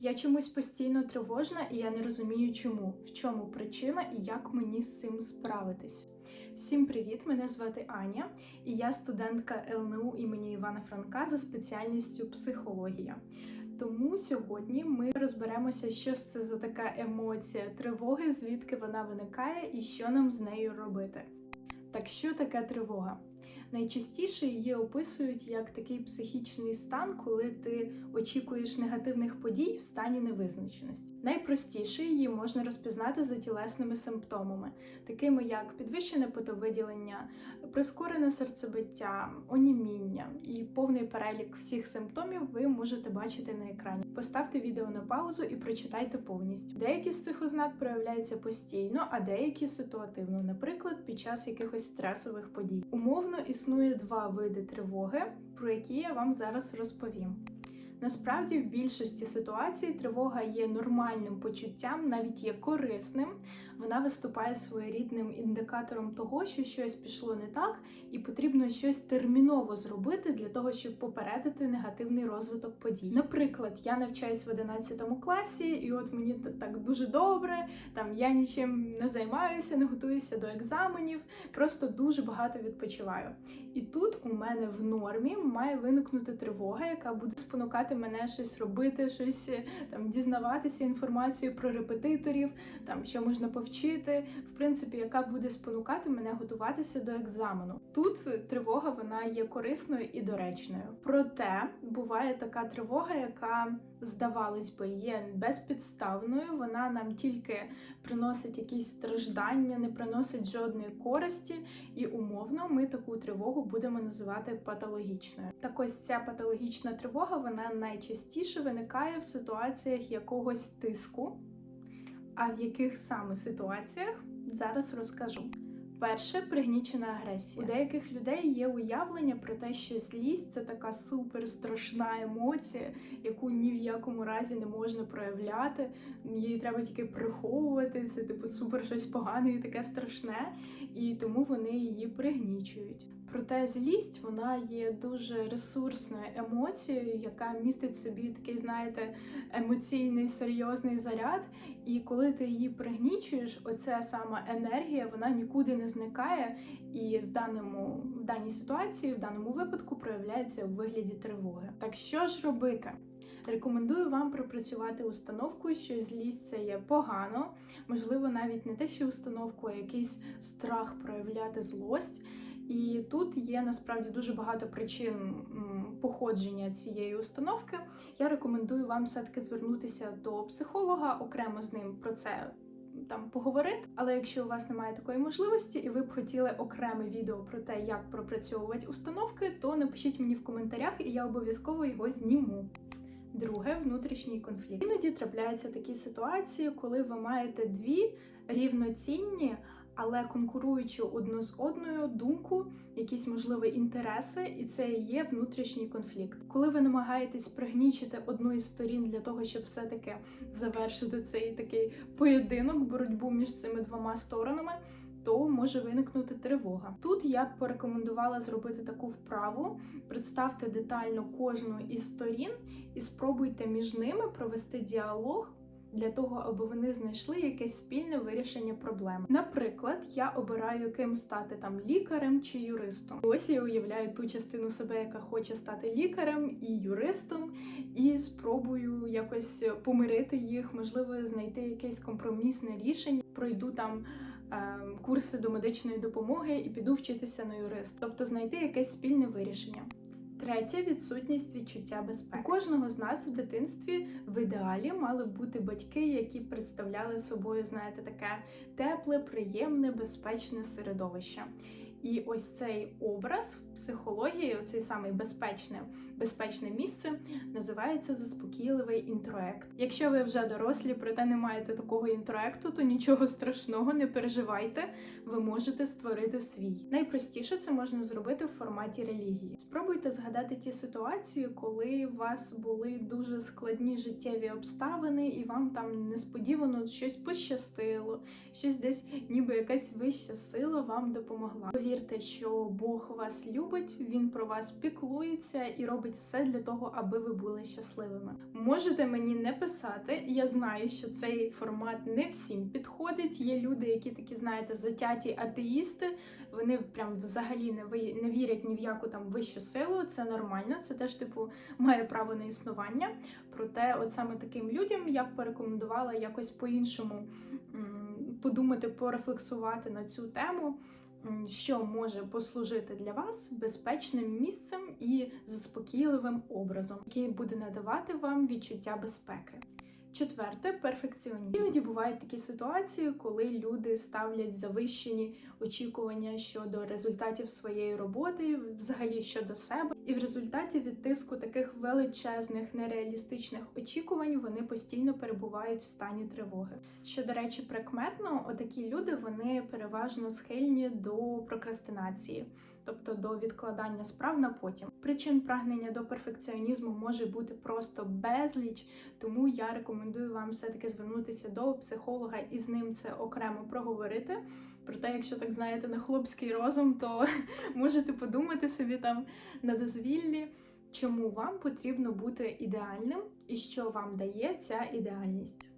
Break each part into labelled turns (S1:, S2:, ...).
S1: Я чомусь постійно тривожна, і я не розумію, чому, в чому причина і як мені з цим справитись. Всім привіт! Мене звати Аня, і я студентка ЛНУ імені Івана Франка за спеціальністю психологія. Тому сьогодні ми розберемося, що ж це за така емоція тривоги, звідки вона виникає і що нам з нею робити. Так що таке тривога? Найчастіше її описують як такий психічний стан, коли ти очікуєш негативних подій в стані невизначеності. Найпростіше її можна розпізнати за тілесними симптомами, такими як підвищене потовиділення, прискорене серцебиття, оніміння і повний перелік всіх симптомів ви можете бачити на екрані. Поставте відео на паузу і прочитайте повністю. Деякі з цих ознак проявляються постійно, а деякі ситуативно, наприклад, під час якихось стресових подій. Умовно існує два види тривоги, про які я вам зараз розповім. Насправді, в більшості ситуацій тривога є нормальним почуттям, навіть є корисним. Вона виступає своєрідним індикатором того, що щось пішло не так, і потрібно щось терміново зробити для того, щоб попередити негативний розвиток подій. Наприклад, я навчаюсь в 11 класі, і от мені так дуже добре. Там я нічим не займаюся, не готуюся до екзаменів, просто дуже багато відпочиваю. І тут у мене в нормі має виникнути тривога, яка буде спонукати мене щось робити, щось там дізнаватися інформацію про репетиторів, там що можна повчити, в принципі, яка буде спонукати мене готуватися до екзамену. Тут тривога вона є корисною і доречною. Проте буває така тривога, яка здавалось би є безпідставною. Вона нам тільки приносить якісь страждання, не приносить жодної користі, і умовно ми таку тривогу будемо називати патологічною. Так ось ця патологічна тривога вона найчастіше виникає в ситуаціях якогось тиску. А в яких саме ситуаціях зараз розкажу. Перше пригнічена агресія. У деяких людей є уявлення про те, що злість це така супер страшна емоція, яку ні в якому разі не можна проявляти. Її треба тільки приховувати. Це типу супер щось погане і таке страшне, і тому вони її пригнічують. Проте злість вона є дуже ресурсною емоцією, яка містить собі такий, знаєте, емоційний серйозний заряд. І коли ти її пригнічуєш, оця сама енергія вона нікуди не зникає, і в даному в даній ситуації, в даному випадку, проявляється у вигляді тривоги. Так що ж робити? Рекомендую вам пропрацювати установку, що злість це є погано, можливо, навіть не те, що установку, а якийсь страх проявляти злость. І тут є насправді дуже багато причин походження цієї установки. Я рекомендую вам все-таки звернутися до психолога, окремо з ним про це там поговорити. Але якщо у вас немає такої можливості, і ви б хотіли окреме відео про те, як пропрацьовувати установки, то напишіть мені в коментарях, і я обов'язково його зніму. Друге внутрішній конфлікт. Іноді трапляються такі ситуації, коли ви маєте дві рівноцінні але конкуруючи одну з одною думку, якісь можливі інтереси, і це і є внутрішній конфлікт. Коли ви намагаєтесь пригнічити одну із сторін для того, щоб все-таки завершити цей такий поєдинок, боротьбу між цими двома сторонами. То може виникнути тривога. Тут я б порекомендувала зробити таку вправу: представте детально кожну із сторін і спробуйте між ними провести діалог для того, аби вони знайшли якесь спільне вирішення проблеми. Наприклад, я обираю ким стати там лікарем чи юристом. Ось я уявляю ту частину себе, яка хоче стати лікарем і юристом, і спробую якось помирити їх, можливо, знайти якесь компромісне рішення. Пройду там. Ем, курси до медичної допомоги і піду вчитися на юрист, тобто знайти якесь спільне вирішення. Третє відсутність відчуття безпеки. У кожного з нас в дитинстві в ідеалі мали бути батьки, які представляли собою, знаєте, таке тепле, приємне, безпечне середовище. І ось цей образ в психології, оцей самий безпечне, безпечне місце, називається заспокійливий інтроект. Якщо ви вже дорослі, проте не маєте такого інтроекту, то нічого страшного, не переживайте, ви можете створити свій. Найпростіше це можна зробити в форматі релігії. Спробуйте згадати ті ситуації, коли у вас були дуже складні життєві обставини, і вам там несподівано щось пощастило, щось десь, ніби якась вища сила вам допомогла повірте, що Бог вас любить, він про вас піклується і робить все для того, аби ви були щасливими. Можете мені не писати. Я знаю, що цей формат не всім підходить. Є люди, які такі, знаєте, затяті атеїсти. Вони прям взагалі не ви не вірять ні в яку там вищу силу. Це нормально, це теж типу має право на існування. Проте, от саме таким людям я б порекомендувала якось по-іншому подумати, порефлексувати на цю тему, що може послужити для вас безпечним місцем і заспокійливим образом, який буде надавати вам відчуття безпеки. Четверте перфекціонізм. Іноді бувають такі ситуації, коли люди ставлять завищені очікування щодо результатів своєї роботи, взагалі щодо себе, і в результаті від тиску таких величезних нереалістичних очікувань вони постійно перебувають в стані тривоги. Що, до речі, прикметно, отакі люди вони переважно схильні до прокрастинації, тобто до відкладання справ на потім. Причин прагнення до перфекціонізму може бути просто безліч, тому я рекомендую вам все-таки звернутися до психолога і з ним це окремо проговорити. Проте, якщо так знаєте, на хлопський розум, то можете подумати собі там на дозвіллі, чому вам потрібно бути ідеальним і що вам дає ця ідеальність.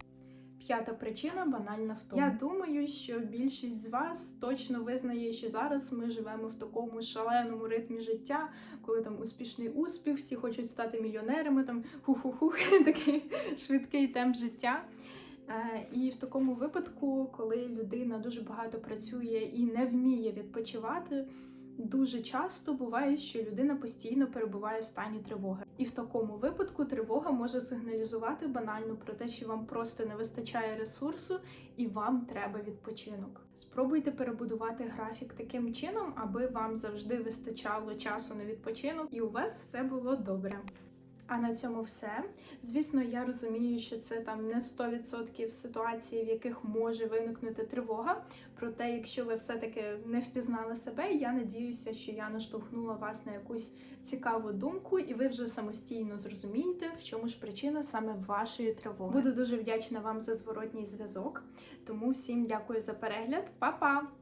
S1: П'ята причина банальна втома. Я думаю, що більшість з вас точно визнає, що зараз ми живемо в такому шаленому ритмі життя, коли там успішний успіх, всі хочуть стати мільйонерами, там такий швидкий темп життя. Е, І в такому випадку, коли людина дуже багато працює і не вміє відпочивати, дуже часто буває, що людина постійно перебуває в стані тривоги. І в такому випадку тривога може сигналізувати банально про те, що вам просто не вистачає ресурсу і вам треба відпочинок. Спробуйте перебудувати графік таким чином, аби вам завжди вистачало часу на відпочинок, і у вас все було добре. А на цьому все. Звісно, я розумію, що це там не 100% ситуації, в яких може виникнути тривога. Проте, якщо ви все-таки не впізнали себе, я надіюся, що я наштовхнула вас на якусь цікаву думку, і ви вже самостійно зрозумієте, в чому ж причина саме вашої тривоги. Буду дуже вдячна вам за зворотній зв'язок. Тому всім дякую за перегляд. Па-па!